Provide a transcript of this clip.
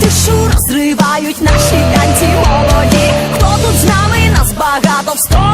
тишу розривають наші танці молоді. Хто тут з нами нас багато в сто?